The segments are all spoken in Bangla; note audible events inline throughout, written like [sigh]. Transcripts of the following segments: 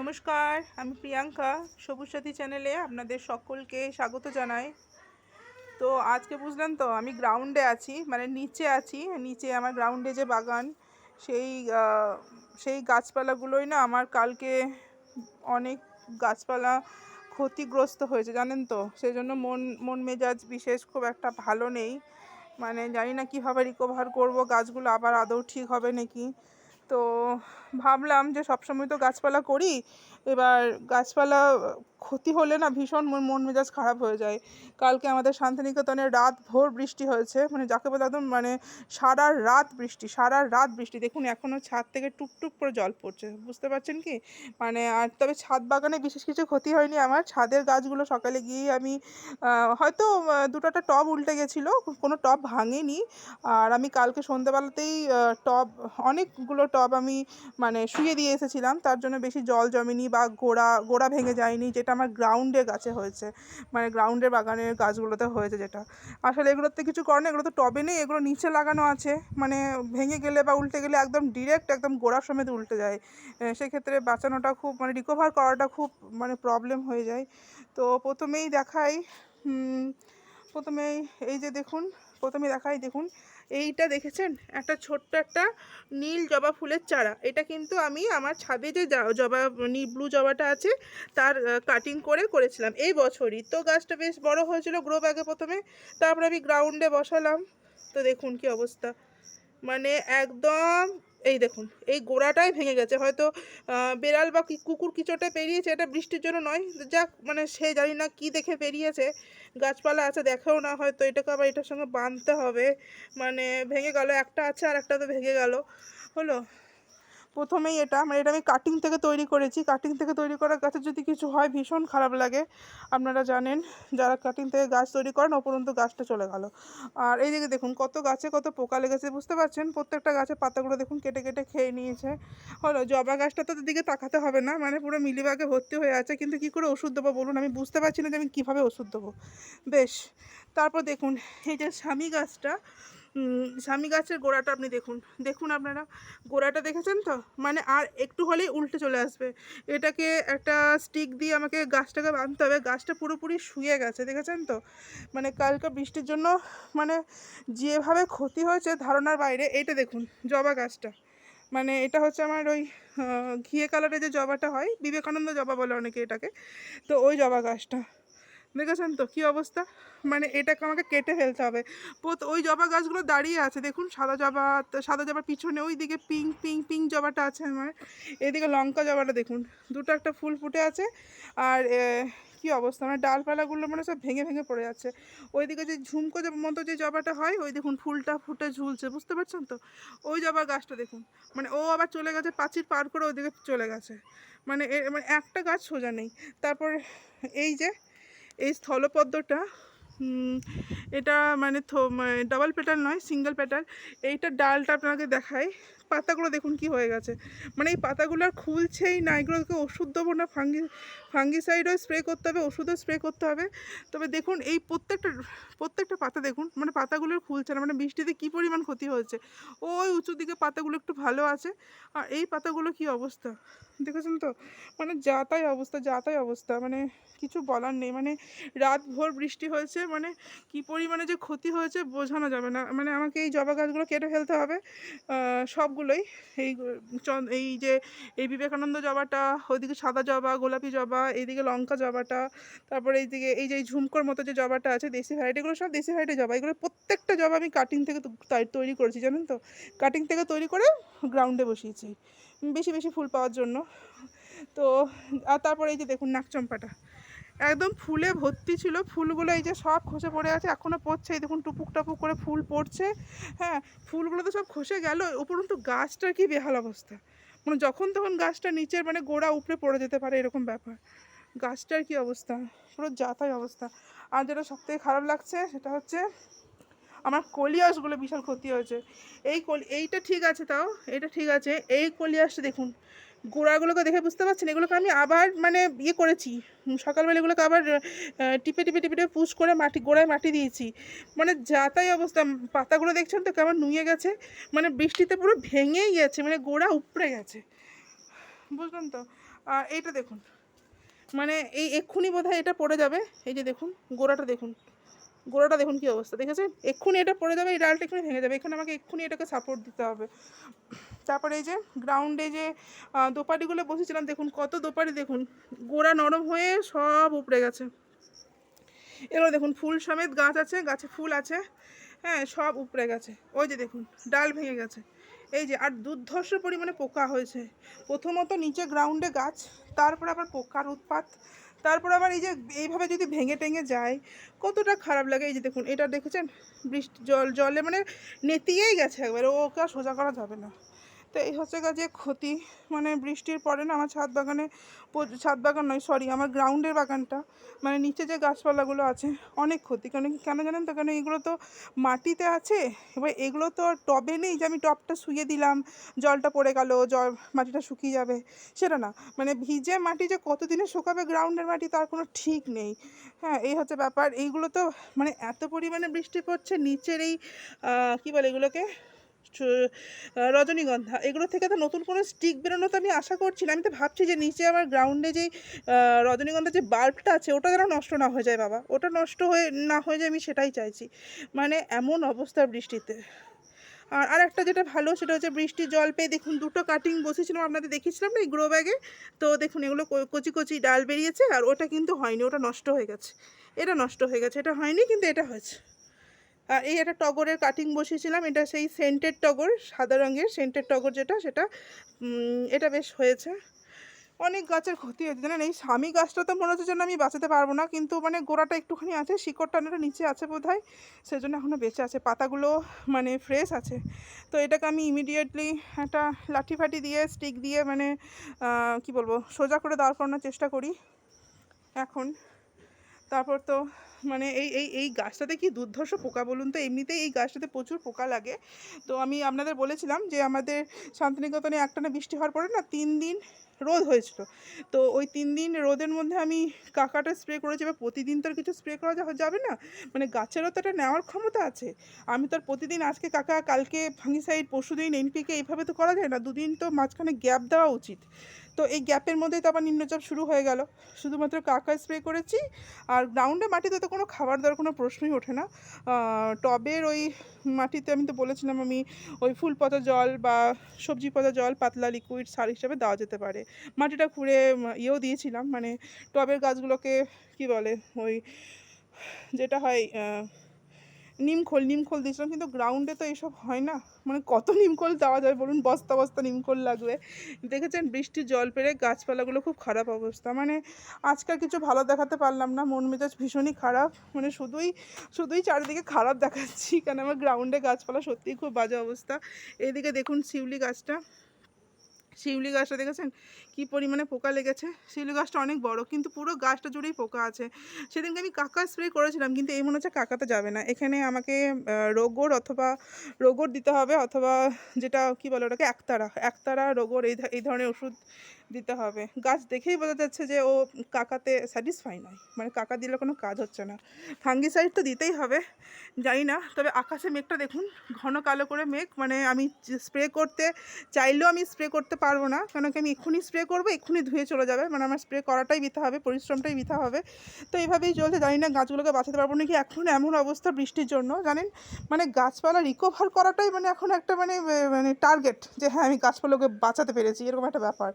নমস্কার, আমি প্রিয়াঙ্কা, সবুজ সাথী চ্যানেলে আপনাদের সকলকে স্বাগত জানাই। তো আজকে বুঝলেন তো, আমি গ্রাউন্ডে আছি মানে নিচে আছি, নিচে আমার গ্রাউন্ডে যে বাগান, সেই সেই গাছপালাগুলোই না আমার কালকে অনেক গাছপালা ক্ষতিগ্রস্ত হয়েছে, জানেন তো? সেই জন্য মন মন মেজাজ বিশেষ খুব একটা ভালো নেই। মানে জানি না কীভাবে রিকভার করব, গাছগুলো আবার আদৌ ঠিক হবে নাকি? তো ভাবলাম যে সবসময় তো গাছপালা করি এবার গাছপালা ক্ষতি হলে না ভীষণ মন মেজাজ খারাপ হয়ে যায়। কালকে আমাদের শান্তিনিকেতনে রাত ভোর বৃষ্টি হয়েছে মানে যাকে বলে একদম মানে সারা রাত বৃষ্টি সারা রাত বৃষ্টি। দেখুন এখনও ছাদ থেকে টুপটুপ করে জল পড়ছে বুঝতে পারছেন কি? মানে আর তবে ছাদ বাগানে বিশেষ কিছু ক্ষতি হয়নি আমার ছাদের গাছগুলো সকালে গিয়ে আমি হয়তো আহ, দুটো একটা টব উল্টে গেছিল কোনো টব ভাঙেনি। আর আমি কালকে সন্ধ্যেবেলাতেই টব অনেকগুলো টব আমি মানে শুয়ে দিয়ে এসেছিলাম, তার জন্য বেশি জল জমেনি বা গোড়া গোড়া ভেঙে যায়নি, যেটা আমার গ্রাউন্ডে গাছে হয়েছে। মানে গ্রাউন্ডের বাগানের গাছগুলোতে হয়েছে যেটা। আসলে এগুলোতে কিছু করে না এগুলো তো টবে নেই, এগুলো নিচে লাগানো আছে। মানে ভেঙে গেলে বা উল্টে গেলে একদম ডিরেক্ট একদম গোড়া সমেত উল্টে যায়। সেক্ষেত্রে বাঁচানোটা খুব মানে রিকভার করাটা খুব মানে প্রবলেম হয়ে যায়। তো প্রথমেই দেখাই প্রথমেই এই যে দেখুন প্রথমে দেখাই, দেখুন। এইটা দেখেছেন? একটা ছোট্ট একটা নীল জবা ফুলের চারা। এটা কিন্তু আমি আমার ছাদে যে জবা ব্লু জবাটা আছে, তার কাটিং করে করেছিলাম এই বছরই। তো গাছটা বেশ বড় হয়েছিল গ্রো ব্যাগে প্রথমে, তারপর আমি গ্রাউন্ডে বসালাম। তো দেখুন কি অবস্থা। মানে একদম এই দেখুন, এই গোড়াটাই ভেঙে গেছে। হয়তো বেড়াল বা কুকুর কিছুটা পেরিয়েছে, এটা বৃষ্টির জন্য নয়। যাক মানে সে জানি না কি দেখে পেরিয়েছে গাছপালা আছে, দেখেও না, হয়তো এটাকে আবার এটার সঙ্গে বাঁধতে হবে। মানে ভেঙে গেল, একটা আছে আর একটা তো ভেঙে গেল। হলো? প্রথমেই এটা মানে এটা আমি কাটিং থেকে তৈরি করেছি। কাটিং থেকে তৈরি করা গাছের যদি কিছু হয় ভীষণ খারাপ লাগে। আপনারা জানেন, যারা কাটিং থেকে গাছ তৈরি করেন উপরন্ত গাছটা চলে গেল। আর এই দিকে দেখুন, কত গাছে কত পোকা লেগেছে, বুঝতে পারছেন? প্রত্যেকটা গাছের পাতাগুলো দেখুন, কেটে কেটে খেয়ে নিয়েছে। হলো, জবা গাছটা তো দিকে তাকাতে হবে না মানে পুরো মিলিবাগে ভর্তি হয়ে আছে, কিন্তু কি করে ওষুধ দেবো বলুন? আমি বুঝতে পারছি না যে আমি কীভাবে ওষুধ দেবো। বেশ, তারপর দেখুন, এই যে স্বামী গাছটা স্বামী গাছের গোড়াটা আপনি দেখুন। দেখুন আপনারা, গোড়াটা দেখেছেন তো? মানে আর একটু হলেই উল্টে চলে আসবে। এটাকে একটা স্টিক দিয়ে আমাকে গাছটাকে বাঁধতে হবে। গাছটা পুরোপুরি শুয়ে গেছে, দেখেছেন তো? মানে কালকে বৃষ্টির জন্য মানে যেভাবে ক্ষতি হয়েছে ধারণার বাইরে, এইটা দেখুন, জবা গাছটা। মানে এটা হচ্ছে আমার ওই ঘিয়ে কালারের যে জবাটা হয়, বিবেকানন্দ জবা বলে অনেকে এটাকে। তো ওই জবা গাছটা। দেখেছেন তো? কী অবস্থা? মানে এটাকে আমাকে কেটে ফেলতে হবে। ওই জবা গাছগুলো দাঁড়িয়ে আছে, দেখুন, সাদা জবা, সাদা জবার পিছনে ওই দিকে পিঙ্ক পিঙ্ক পিঙ্ক জবাটা আছে আমার। এদিকে লঙ্কা জবাটা দেখুন, দুটো একটা ফুল ফুটে আছে। আর কি অবস্থা? মানে ডালপালাগুলো মানে সব ভেঙে ভেঙে পড়ে যাচ্ছে ওইদিকে যে ঝুমকো মতো যে জবাটা হয়, ওই দেখুন, ফুলটা ফুটে ঝুলছে, বুঝতে পারছেন তো? ওই জবা গাছটা দেখুন মানে ও আবার চলে গেছে পাঁচির পার করে ওইদিকে চলে গেছে। মানে মানে একটা গাছ সোজা নেই। তারপর এই যে এই স্থলপদ্মটা এটা মানে ডাবল প্যাটার্ন নয় সিঙ্গেল প্যাটার্ন এইটার ডালটা আপনাকে দেখাই। পাতাগুলো দেখুন কি হয়ে গেছে। মানে এই পাতাগুলো আর খুলছেই না এগুলোকে ওষুধ দেবো না ফাঙ্গি ফাঙ্গিসাইডও স্প্রে করতে হবে ওষুধও স্প্রে করতে হবে। তবে দেখুন এই প্রত্যেকটা প্রত্যেকটা পাতা দেখুন মানে পাতাগুলো খুলছে না মানে বৃষ্টিতে কী পরিমাণ ক্ষতি হয়েছে। ওই উঁচু দিকে পাতাগুলো একটু ভালো আছে। আর এই পাতাগুলো কি অবস্থা? দেখেছেন তো? মানে যাতাই অবস্থা যাতাই অবস্থা মানে কিছু বলার নেই। মানে রাত ভোর বৃষ্টি হয়েছে মানে কি পরিমাণে যে ক্ষতি হয়েছে বোঝানো যাবে না। মানে আমাকে এই জবা গাছগুলো কেটে ফেলতে হবে। আহ, সবগুলোই। এই এই যে, এই বিবেকানন্দ জবাটা, ওইদিকে সাদা জবা, গোলাপি জবা, এইদিকে লঙ্কা জবাটা, তারপরে এইদিকে, এই যে ঝুমকোর মতো যে জবাটা আছে, দেশি ভ্যারাইটি, এগুলো সব দেশি ভ্যারাইটি জবা। এগুলো প্রত্যেকটা জবা আমি কাটিং থেকে তৈরি করেছি, জানেন তো? কাটিং থেকে তৈরি করে গ্রাউন্ডে বসিয়েছি। বেশি বেশি ফুল পাওয়ার জন্য। তো, আর তারপরে এই যে, দেখুন নাকচম্পাটা একদম ফুলে ভর্তি ছিল। ফুলগুলো এই যে সব খসে পড়ে আছে এখনও পড়ছে। এই দেখুন টুপুক টাপুক করে ফুল পড়ছে। হ্যাঁ ফুলগুলো তো সব খসে গেল। উপরন্তু গাছটার কি বেহাল অবস্থা। মানে যখন তখন গাছটা নিচের মানে গোড়া উপরে পড়ে যেতে পারে এরকম ব্যাপার। গাছটার কি অবস্থা? পুরো যাতাই অবস্থা। আর যেটা সবথেকে খারাপ লাগছে সেটা হচ্ছে আমার কলিয়াসগুলো বিশাল ক্ষতি হয়েছে। এই কলি, এইটা ঠিক আছে তাও? এটা ঠিক আছে। এই কলিয়াসটা দেখুন। গোড়াগুলোকে দেখে বুঝতে পারছেন? এগুলোকে আমি আবার মানে ইয়ে করেছি। সকালবেলা এগুলোকে আবার টিপে টিপে টিপে টিপে পুশ করে মাটি, গোড়ায় মাটি দিয়েছি। মানে যাতাই অবস্থা। পাতাগুলো দেখছেন তো কেমন নুয়ে গেছে? মানে বৃষ্টিতে পুরো ভেঙেই গেছে। মানে গোড়া উপড়ে গেছে। বুঝলেন তো? আর এইটা দেখুন। মানে এই এক্ষুনি বোধহয় এটা পড়ে যাবে। এই যে দেখুন, গোড়াটা দেখুন। গোড়াটা দেখুন কী অবস্থা। দেখেছেন? এক্ষুনি এটা পড়ে যাবে, এই ডালটা এক্ষুনি ভেঙে যাবে। এখানে আমাকে এক্ষুনি এটাকে সাপোর্ট দিতে হবে। তারপরে এই যে গ্রাউন্ডে যে দোপাটিগুলো বসেছিলাম, দেখুন কত দোপাটি দেখুন। গোড়া নরম হয়ে সব উপড়ে গেছে। এবার দেখুন, ফুল সমেত গাছ আছে, গাছে ফুল আছে হ্যাঁ সব উপড়ে গেছে। ওই যে দেখুন, ডাল ভেঙে গেছে। এই যে, আর দুর্ধর্ষ পরিমাণে পোকা হয়েছে। প্রথমত নিচে গ্রাউন্ডে গাছ, তারপর আবার পোকার উৎপাত, তারপর আবার এই যে, এইভাবে যদি ভেঙে টেঙে যায়, কতটা খারাপ লাগে। এই যে দেখুন, এটা দেখেছেন? বৃষ্টি, জল, জলে মানে নেতিয়েই গেছে একবারে। ওকে সোজা করা যাবে না। তো এই হচ্ছে যে ক্ষতি মানে বৃষ্টির পরে না আমার ছাদ বাগানে ছাদ বাগান নয় সরি আমার গ্রাউন্ডের বাগানটা মানে নিচে যে গাছপালাগুলো আছে, অনেক ক্ষতি। কেন কেন জানেন তো? কেন এগুলো তো মাটিতে আছে, এবার এগুলো তো টবে নেই যে আমি টবটা শুয়ে দিলাম, জলটা পড়ে গেল, জল, মাটিটা শুকিয়ে যাবে, সেটা না। মানে ভিজে মাটি যে কতদিনে শুকাবে গ্রাউন্ডের মাটি তার কোনো ঠিক নেই। হ্যাঁ এই হচ্ছে ব্যাপার। এইগুলো তো মানে এত পরিমাণে বৃষ্টি পড়ছে, নিচের এই কী বলে এগুলোকে? রজনীগন্ধা। এগুলো থেকে তো নতুন কোনো স্টিক বেরোনো তো আমি আশা করছি না। আমি তো ভাবছি যে নিচে আমার গ্রাউন্ডে যেই রজনীগন্ধার যে বাল্বটা আছে, ওটা যেন নষ্ট না হয়ে যায় বাবা। ওটা নষ্ট হয়ে, না হয়ে যায় আমি সেটাই চাইছি। মানে এমন অবস্থা বৃষ্টিতে। আর আর একটা যেটা ভালো, সেটা হচ্ছে বৃষ্টির জল পেয়ে দেখুন, দুটো কাটিং বসেছিলাম আপনাদের দেখিয়েছিলাম না এই গ্রো ব্যাগে তো দেখুন, এগুলো কচি কচি ডাল বেরিয়েছে, আর ওটা কিন্তু হয়নি, ওটা নষ্ট হয়ে গেছে। এটা নষ্ট হয়ে গেছে, এটা হয়নি, কিন্তু এটা হয়েছে। আর এই একটা টগরের কাটিং বসিয়েছিলাম, এটা সেই সেন্টেড টগর, সাদা রঙের সেন্টেড টগর যেটা, সেটা এটা বেশ হয়েছে। অনেক গাছের ক্ষতি হয়েছে, জানেন, এই স্বামী গাছটা তো মনে হচ্ছে যেন আমি বাঁচাতে পারব না, কিন্তু মানে গোড়াটা একটুখানি আছে, শিকড়টা অনেকটা নিচে আছে বোধ হয় সেজন্য এখনও বেঁচে আছে, পাতাগুলো মানে ফ্রেশ আছে। তো এটাকে আমি ইমিডিয়েটলি একটা লাঠি ফাটি দিয়ে স্টিক দিয়ে মানে কি বলব, সোজা করে দাঁড় করানোর চেষ্টা করি, এখন। তারপর তো মানে এই এই এই গাছটাতে কি দুর্ধর্ষ পোকা বলুন তো? এমনিতেই এই গাছটাতে প্রচুর পোকা লাগে। তো আমি আপনাদের বলেছিলাম যে আমাদের শান্তিনিকেতনে একটানা বৃষ্টি হওয়ার পরে না তিন দিন রোদ হয়েছিল। তো ওই তিন দিন রোদের মধ্যে আমি কাকাটা স্প্রে করেছি বা প্রতিদিন তো আর কিছু স্প্রে করা যাবে না। মানে গাছেরও তো একটা নেওয়ার ক্ষমতা আছে। আমি তো আর প্রতিদিন আজকে কাকা, কালকে ফাঙ্গিসাইড পরশু দিন এনপিকে এইভাবে তো করা যায় না। দুদিন তো মাঝখানে গ্যাপ দেওয়া উচিত। তো এই গ্যাপের মধ্যেই তো আবার নিম্নচাপ শুরু হয়ে গেল। শুধুমাত্র কাকা স্প্রে করেছি। আর গ্রাউন্ডে মাটিতে তো কোনো খাবার দেওয়ার কোনো প্রশ্নই ওঠে না। টবের ওই মাটিতে আমি তো বলেছিলাম আমি ওই ফুল পচা জল বা সবজি পচা জল, পাতলা লিকুইড সার হিসাবে দেওয়া যেতে পারে। মাটিটা খুঁড়ে ইয়েও দিয়েছিলাম। মানে টবের গাছগুলোকে, কি বলে, ওই যেটা হয় নিমখোল নিমখোল দিয়েছিলাম। কিন্তু গ্রাউন্ডে তো এইসব হয় না। মানে কত নিমখোল দেওয়া যায় বলুন? বস্তা বস্তা নিমখোল লাগবে। দেখেছেন, বৃষ্টির জল পেরে গাছপালাগুলো খুব খারাপ অবস্থা। মানে আজকাল কিছু ভালো দেখাতে পারলাম না। মন মেজাজ ভীষণই খারাপ। মানে শুধুই শুধুই চারিদিকে খারাপ দেখাচ্ছি। কেন? আমার গ্রাউন্ডে গাছপালা সত্যিই খুব বাজে অবস্থা। এইদিকে দেখুন, শিউলি গাছটা। শিউলি গাছটা দেখেছেন? কি পরিমাণে পোকা লেগেছে? শিউলি গাছটা অনেক বড়, কিন্তু পুরো গাছটা জুড়েই পোকা আছে। সেদিনকে আমি কাকা স্প্রে করেছিলাম, কিন্তু এই মনে হচ্ছে কাকাতে যাবে না। এখানে আমাকে রোগর অথবা রোগর দিতে হবে, অথবা যেটা, কি বলে ওটাকে, একতারা। একতারা, রোগর, এই এই ধরনের ওষুধ দিতে হবে। গাছ দেখেই বোঝা যাচ্ছে যে ও কাকাতে স্যাটিসফাই নয়। মানে কাকা দিলে কোনো কাজ হচ্ছে না। ফাঙ্গিসাইড তো দিতেই হবে, জানি না। তবে আকাশে মেঘটা দেখুন, ঘন কালো করে মেঘ। মানে আমি স্প্রে করতে চাইলেও আমি স্প্রে করতে পারব না। কেন কি আমি এক্ষুনি স্প্রে করব, এক্ষুনি ধুয়ে চলে যাবে। মানে আমার স্প্রে করাটাই বৃথা হবে, পরিশ্রমটাই বৃথা হবে। তো এইভাবেই চলছে। জানি না গাছগুলোকে বাঁচাতে পারব নাকি এখন এমন অবস্থা বৃষ্টির জন্য। জানেন? মানে গাছপালা রিকভার করাটাই মানে এখন একটা মানে মানে টার্গেট যে হ্যাঁ আমি গাছপালাকে বাঁচাতে পেরেছি। এরকম একটা ব্যাপার।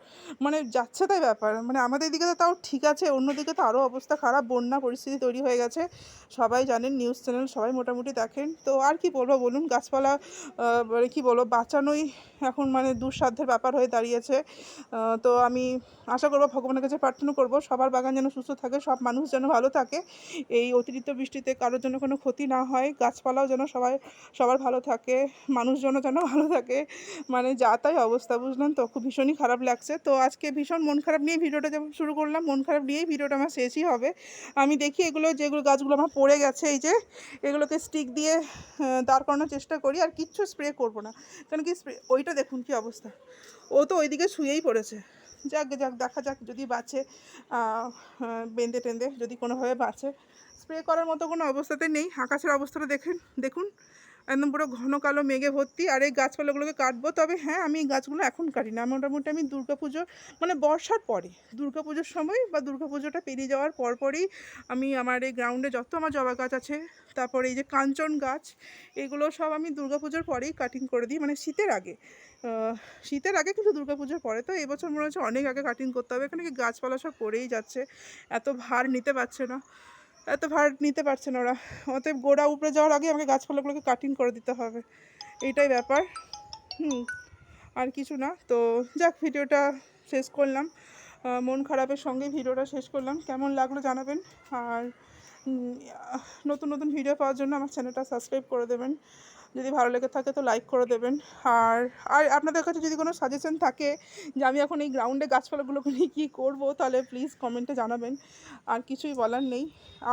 মানে যাচ্ছে তাই ব্যাপার। মানে আমাদের দিকে তো তাও ঠিক আছে, অন্যদিকে তো আরও অবস্থা খারাপ, বন্যা পরিস্থিতি তৈরি হয়ে গেছে। সবাই জানেন, নিউজ চ্যানেল সবাই মোটামুটি দেখেন। তো আর কি বলব বলুন, গাছপালা মানে কী বলব, বাঁচানোই এখন মানে দুঃসাধ্যের ব্যাপার হয়ে দাঁড়িয়েছে। তো আমি আশা করব, ভগবানের কাছে প্রার্থনা করব, সবার বাগান যেন সুস্থ থাকে, সব মানুষ যেন ভালো থাকে। এই অতিরিক্ত বৃষ্টিতে কারোর জন্য কোনো ক্ষতি না হয়, গাছপালাও যেন সবাই, সবার ভালো থাকে মানুষজনও যেন ভালো থাকে। মানে যা তাই অবস্থা, বুঝলেন তো? খুব ভীষণই খারাপ লাগছে। তো আজকে ভীষণ মন খারাপ নিয়ে ভিডিওটা যেমন শুরু করলাম, মন খারাপ নিয়েই ভিডিওটা আমার শেষই হবে। আমি দেখি এগুলো, যেগুলো গাছগুলো আমার পড়ে গেছে, এই যে এগুলোকে স্টিক দিয়ে দাঁড় করানোর চেষ্টা করি, আর কিচ্ছু স্প্রে করব না। কারণ কি স্প্রে ওইটা দেখুন কি অবস্থা। ও তো ওইদিকে শুয়েই পড়েছে। যাক যাক, দেখা যাক, যদি বাঁচে বেঁধে টেঁধে যদি কোনোভাবে বাঁচে। স্প্রে করার মতো কোনো অবস্থাতে নেই। আকাশের অবস্থাটা দেখেন, দেখুন। একদম পুরো ঘন কালো মেঘে ভর্তি আর এই গাছপালাগুলোকে কাটবো। তবে হ্যাঁ আমি এই গাছগুলো এখন কাটি না। মোটামুটি আমি দুর্গাপুজো মানে বর্ষার পরে দুর্গাপুজোর সময় বা দুর্গাপুজোটা পেরিয়ে যাওয়ার পরপরই আমি আমার এই গ্রাউন্ডে যত আমার জবা গাছ আছে, তারপরে এই যে কাঞ্চন গাছ, এগুলো সব আমি দুর্গাপুজোর পরেই কাটিং করে দিই। মানে শীতের আগে শীতের আগে কিন্তু দুর্গাপুজোর পরে তো এবছর মনে হচ্ছে অনেক আগে কাটিং করতে হবে। এখানে কি গাছপালা সব পড়েই যাচ্ছে, এত ভার নিতে পারছে না। এত ভাড় নিতে পারছে না ওরা। অতএব গোড়া উপরে যাওয়ার আগে আমাকে গাছপালাগুলোকে কাটিং করে দিতে হবে। এইটাই ব্যাপার। হুম, আর কিছু না। তো যাক, ভিডিওটা শেষ করলাম। মন খারাপের সঙ্গে ভিডিওটা শেষ করলাম। কেমন লাগল জানাবেন। আর নতুন নতুন ভিডিও পাওয়ার জন্য আমার চ্যানেলটা সাবস্ক্রাইব করে দেবেন। যদি ভালো লেগে থাকে তো লাইক করে দেবেন। আর আর আপনাদের কাছে যদি কোনো সাজেশন থাকে যে আমি এখন এই গ্রাউন্ডে গাছপালাগুলোকে নিয়ে কী করব, তাহলে প্লিজ কমেন্টে জানাবেন। আর কিছুই বলার নেই।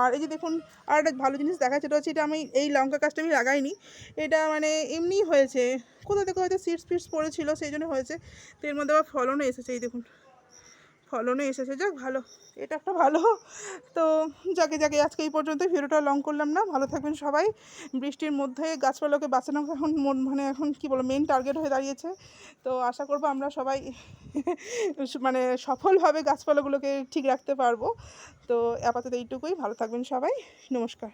আর এই যে দেখুন, আর একটা ভালো জিনিস দেখা যেটা হচ্ছে এটা আমি এই লঙ্কা গাছটা আমি লাগাইনি। এটা মানে এমনিই হয়েছে। কোথা থেকে হয়তো সিডস ফিডস পড়েছিল, সেই জন্য হয়েছে। তো এর মধ্যে আবার ফলনও এসেছে, এই দেখুন। ফলনও এসেছে। যাক, ভালো। এটা একটা ভালো। তো যাকে যাকে আজকে এই পর্যন্ত ভিডিওটা লং করলাম না, ভালো থাকবেন সবাই। বৃষ্টির মধ্যে গাছপালাকে বাঁচানো এখন মন মানে এখন কি বলো মেন টার্গেট হয়ে দাঁড়িয়েছে। তো আশা করব আমরা সবাই [laughs] মানে সফলভাবে গাছপালাগুলোকে ঠিক রাখতে পারব। তো আপাতত এইটুকুই। ভালো থাকবেন সবাই। নমস্কার।